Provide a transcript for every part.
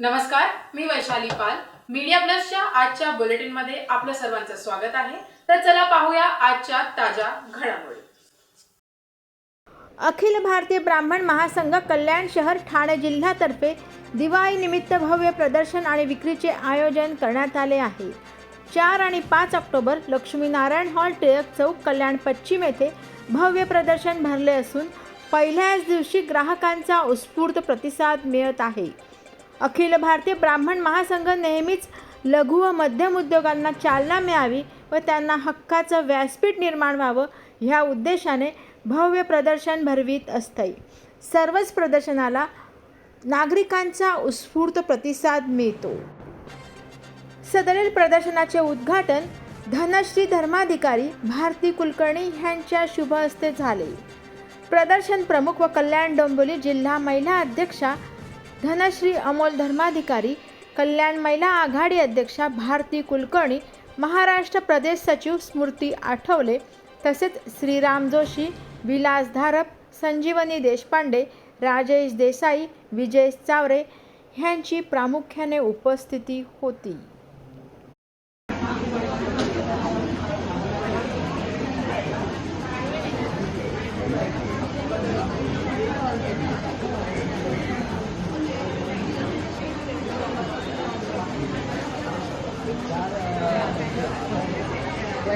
नमस्कार मी वैशाली पाल. मीडिया प्लसच्या आजच्या बुलेटिनमध्ये आपलं सर्वांचं स्वागत आहे. तर चला पाहूया आजच्या ताज्या घडामोडी. अखिल भारतीय ब्राह्मण महासंघ कल्याण शहर ठाणे जिल्ह्यातर्फे दिवाळीनिमित्त भव्य प्रदर्शन आणि विक्रीचे आयोजन करण्यात आले आहे. चार आणि पाच ऑक्टोबर लक्ष्मीनारायण हॉल टिळक चौक कल्याण पश्चिम येथे भव्य प्रदर्शन भरले असून पहिल्याच दिवशी ग्राहकांचा उत्स्फूर्त प्रतिसाद मिळत आहे. अखिल भारतीय ब्राह्मण महासंघ नेहमीच लघु व मध्यम उद्योगांना चालना मिळावी व त्यांना हक्काचं व्यासपीठ निर्माण व्हावं ह्या उद्देशाने भव्य प्रदर्शन भरवीत असतंय. सर्वच प्रदर्शनाला नागरिकांचा उत्स्फूर्त प्रतिसाद मिळतो. सदरील प्रदर्शनाचे उद्घाटन धनश्री धर्माधिकारी भारती कुलकर्णी यांच्या शुभ हस्ते झाले. प्रदर्शन प्रमुख व कल्याण डोंबिवली जिल्हा महिला अध्यक्षा धनश्री अमोल धर्माधिकारी कल्याण महिला आघाडी अध्यक्षा भारती कुलकर्णी महाराष्ट्र प्रदेश सचिव स्मृती आठवले तसेच श्रीराम जोशी विलास धारप संजीवनी देशपांडे राजेश देसाई विजय चावरे ह्यांची प्रामुख्याने उपस्थिती होती.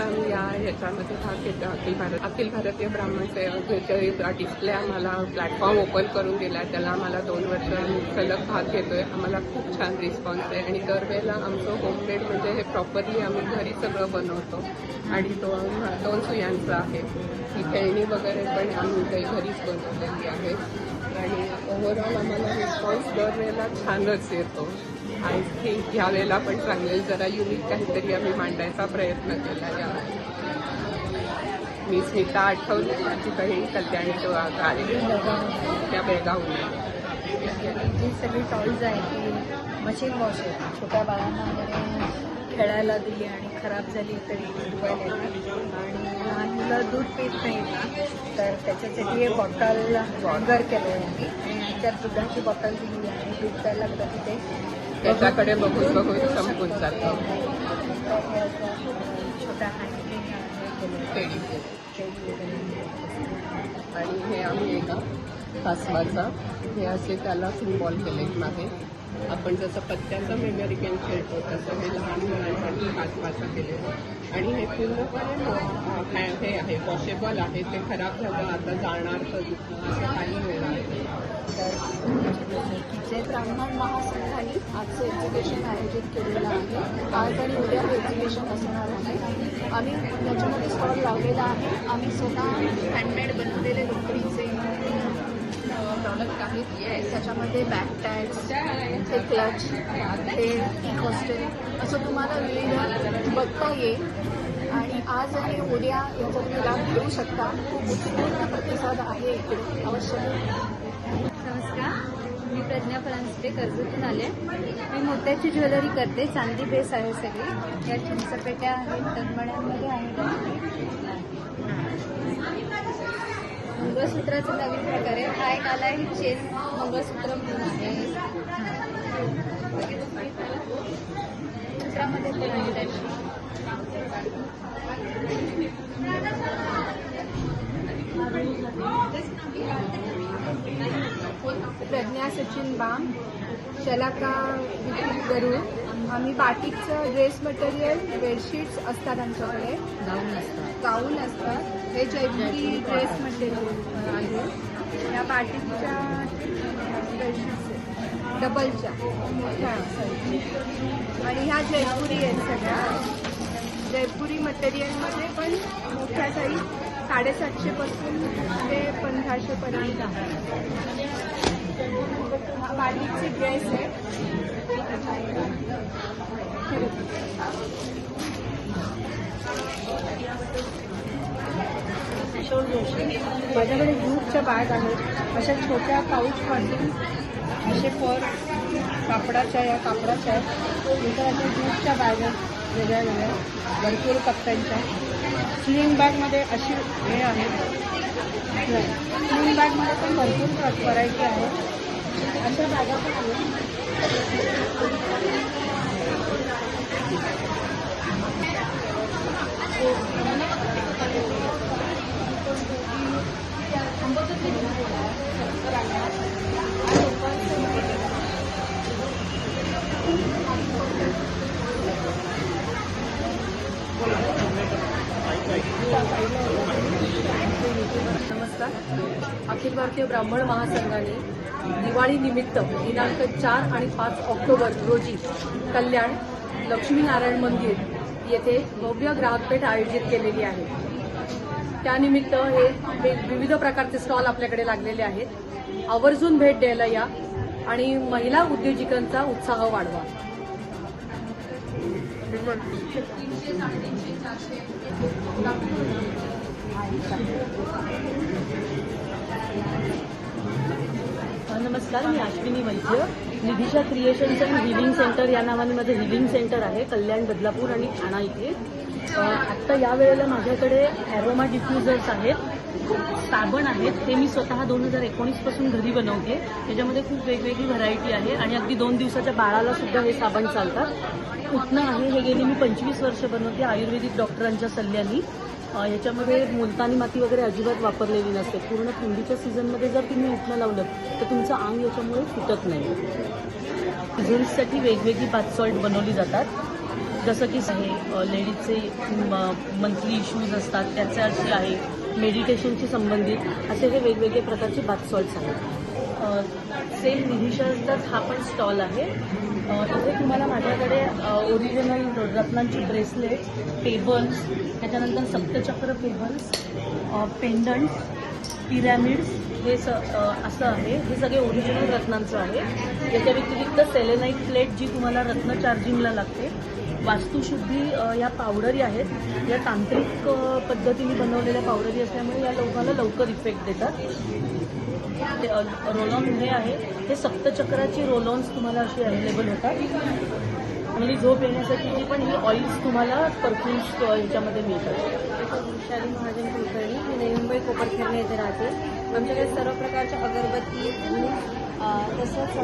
वर्ष या ह्याच्यामध्ये भाग घेतो अखिल भारत अखिल भारतीय ब्राह्मण सेवा डिस्प्ले आम्हाला प्लॅटफॉर्म ओपन करून दिला त्याला आम्हाला दोन वर्ष आम्ही सलग भाग घेतोय. आम्हाला खूप छान रिस्पॉन्स आहे. आणि दरवेळेला आमचं होममेड म्हणजे हे प्रॉपरली आम्ही घरी सगळं बनवतो. आणि दोन दोन सुयांचं आहे. ही खेळणी वगैरे पण आम्ही काही घरीच बनवलेली आहे. आणि ओव्हरऑल आम्हाला रिस्पॉन्स दरवेळेला छानच येतो. आय थिंक यावेळेला पण चांगले जरा युनिक काहीतरी आम्ही मांडायचा प्रयत्न केला या. मी स्मिता आठवले माझी बहीण कल्याणी तो आले. त्या बेळगावून जी सगळी टॉईज आहे ती मशीन वॉश आहे छोट्या बाळांना वगैरे खेळायला दिली आणि खराब झाली तरी धुवायला आणि लहान मुलं दूध पीत नाही ना तर त्याच्यासाठी हे बॉटल ऑर्डर केलं आहे आणि त्यात दुधाची बॉटल दिली आणि दूध प्यायला लागलं तिथे. ते त्याच्याकडे बघून बघून संपून जातं. हे आणि हे आम्ही एका कासवाचा हे असे त्याला सिम्बॉल केले मागे. आपण जसं पत्त्याचा मेमरी गेम खेळतो तसं हे लहान मुलांसाठी कासवाचं केलेलं. आणि हे पूर्णपणे हे आहे? वॉशेबल आहे ते खराब झालं आता जाणार तर असं काही होणार जे ब्राह्मण महासंघाने आजचं एक्झिबिशन आयोजित केलेलं आहे आज आणि उद्या हे एक्झिबिशन असणार आहे. आम्ही त्याच्यामध्ये स्टॉल लावलेला आहे. आम्ही स्वतः हँडमेड बनवलेले लोकरीचे प्रॉडक्ट आहेत. त्याच्यामध्ये बॅक टॅग्स ते क्लच ते इकोस्टेल असं तुम्हाला विविध बघता येईल. आज आणि उद्या याचा तुम्ही लाभ घेऊ शकता. खूप उत्स्फूर्त प्रतिसाद आहे इकडे. अवश्य. नमस्कार. मी प्रज्ञा परांजपे कर्जतून आले. मी मोत्याची ज्वेलरी करते. चांदी बेस आहे सगळी. या चिंचपेट्या आहेत तनमण्यांमध्ये आहेत. मंगळसूत्राचं नवीन प्रकार आहे. हा एक आला आहे चेन मंगळसूत्र म्हणून आहे. सूत्रामध्ये पण आहे प्रज्ञा सचिन बाम शलाका विक्री करू आम्ही बाटिकचं ड्रेस मटेरियल बेडशीट्स असतात आमच्याकडे. गाऊन असतात. गाऊन असतात हे जयपुरी ड्रेस मटेरियल आहे. या बाटिकच्या बेडशीट्स डबलच्या. मोठ्या. आणि ह्या जयपुरी आहेत सगळ्या. जयपुरी मटेरियलमध्ये पण मोठ्या साईज साडेसातशेपासून ते पंधराशेपर्यंत आहे. हा बालिकचे ड्रेस आहे. माझ्याकडे दूधच्या बॅग आहेत अशा छोट्या पाऊचपासून असे पर कापडाच्या या कापडाच्या आहेत. नंतर अशा दूधच्या बॅग आहेत वेगळ्या वेगळ्या भरपूर कप्प्यांच्या स्लिंग बॅगमध्ये अशी हे आहे. स्लिंग बॅगमध्ये पण भरपूर व्हरायटी आहे. अशा बॅगा पण आहेत. नमस्कार. अखिल भारतीय ब्राह्मण महासंघाने दिवाळी निमित्त दिनांक चार आणि पाच ऑक्टोबर रोजी कल्याण लक्ष्मीनारायण मंदिर येथे भव्य ग्राहकपेठ आयोजित केलेली आहे. त्यानिमित्त हे विविध प्रकारचे स्टॉल आपल्याकडे लागलेले आहेत. आवर्जून भेट द्यायला या आणि महिला उद्योजिकांचा उत्साह वाढवा. नमस्कार मी Ashwini Vaidya. Nidhisha creations and healing centre या नावाने माझं हिलिंग सेंटर आहे कल्याण बदलापूर आणि ठाणा इथे. आत्ता या वेळेला माझ्याकडे ॲरोमा डिफ्युजर्स आहेत. साबण आहेत. ते मी स्वतः दोन हजार एकोणीसपासून घरी बनवते. त्याच्यामध्ये खूप वेगवेगळी व्हरायटी आहे आणि अगदी दोन दिवसाच्या बाळाला सुद्धा हे साबण चालतात. उठणं आहे. हे गेली मी पंचवीस वर्ष बनवते आयुर्वेदिक डॉक्टरांच्या सल्ल्यानी. याच्यामध्ये मुलतानी माती वगैरे अजिबात वापरलेली नसते. पूर्ण थंडीच्या सीझनमध्ये जर तुम्ही उठणं लावलं तर तुमचं अंग याच्यामुळे फुटत नाही. जेंट्ससाठी वेगवेगळी बाथ सॉल्ट बनवली जातात. जसं की आहे लेडीजचे मंथली इश्यूज असतात. त्याचे असे आहे. मेडिटेशनशी संबंधित असे हे वेगवेगळे प्रकारचे बाथ सॉल्ट्स आहेत. सेम निधिशाचाच हा पण स्टॉल आहे. इथे तुम्हाला माझ्याकडे ओरिजिनल रत्नांची ब्रेसलेट टेबल्स त्याच्यानंतर सप्तचक्र टेबल्स पेंडंट्स पिरॅमिड्स हे स असं आहे. हे सगळे ओरिजिनल रत्नांचं आहे. याच्या व्यतिरिक्त सेलेनाईट प्लेट जी तुम्हाला रत्न चार्जिंगला लागते वास्तुशुद्धी या पावडरी आहेत. या तांत्रिक पद्धतीने बनवलेल्या पावडरी असल्यामुळे या लोकांना लवकर इफेक्ट देतात. ते रोलॉन हे आहे. हे सप्तचक्राची रोलॉन्स तुम्हाला अशी अवेलेबल होतात. चांगली झोप येण्यासाठीची पण ही ऑइल्स तुम्हाला परफ्युम्स याच्यामध्ये मिळतात. विशाली महाजन कुलकर्णी मी नवी मुंबई कोपरखेरणे येथे राहते. आमच्याकडे सर्व प्रकारच्या अगरबत्ती तसंच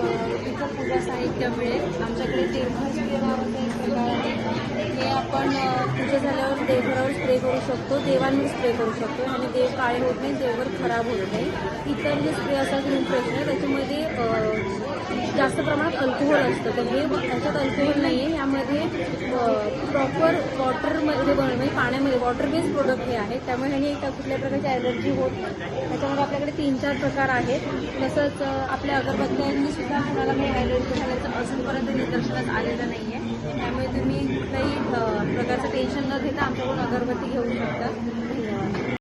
तिथं पूजा साहित्य मिळेल आमच्याकडे देवघर स्प्रे नावाचा एक प्रकार. आहे हे आपण पूजा झाल्यावर देवघरावर स्प्रे करू शकतो देवांवर स्प्रे करू शकतो आणि देव काळे होत नाही देवघर खराब होत नाही. इतर जे स्प्रे असतात रूम फ्रेशनर त्याच्यामध्ये जास्त प्रमाणात अल्कोहोल असतं. तर हे त्याच्यात अल्कोहोल नाही आहे यामध्ये प्रॉपर वॉटरमध्ये बनवलं म्हणजे पाण्यामध्ये वॉटर बेस्ड प्रोडक्ट हे आहे. त्यामुळे ह्याने एक कुठल्या प्रकारची ॲलर्जी होत नाही. त्याच्यामध्ये आपल्याकडे तीन चार प्रकार आहेत. तसंच आपल्या अगरबत्त्यांनी सुद्धा कुणाला काही ॲलर्जी झाल्याचं अजूनपर्यंत निदर्शनास आलेलं नाही आहे त्यामुळे तुम्ही कुठल्याही प्रकारचं टेन्शन न घेता आमच्याकडून अगरबत्ती घेऊ शकता.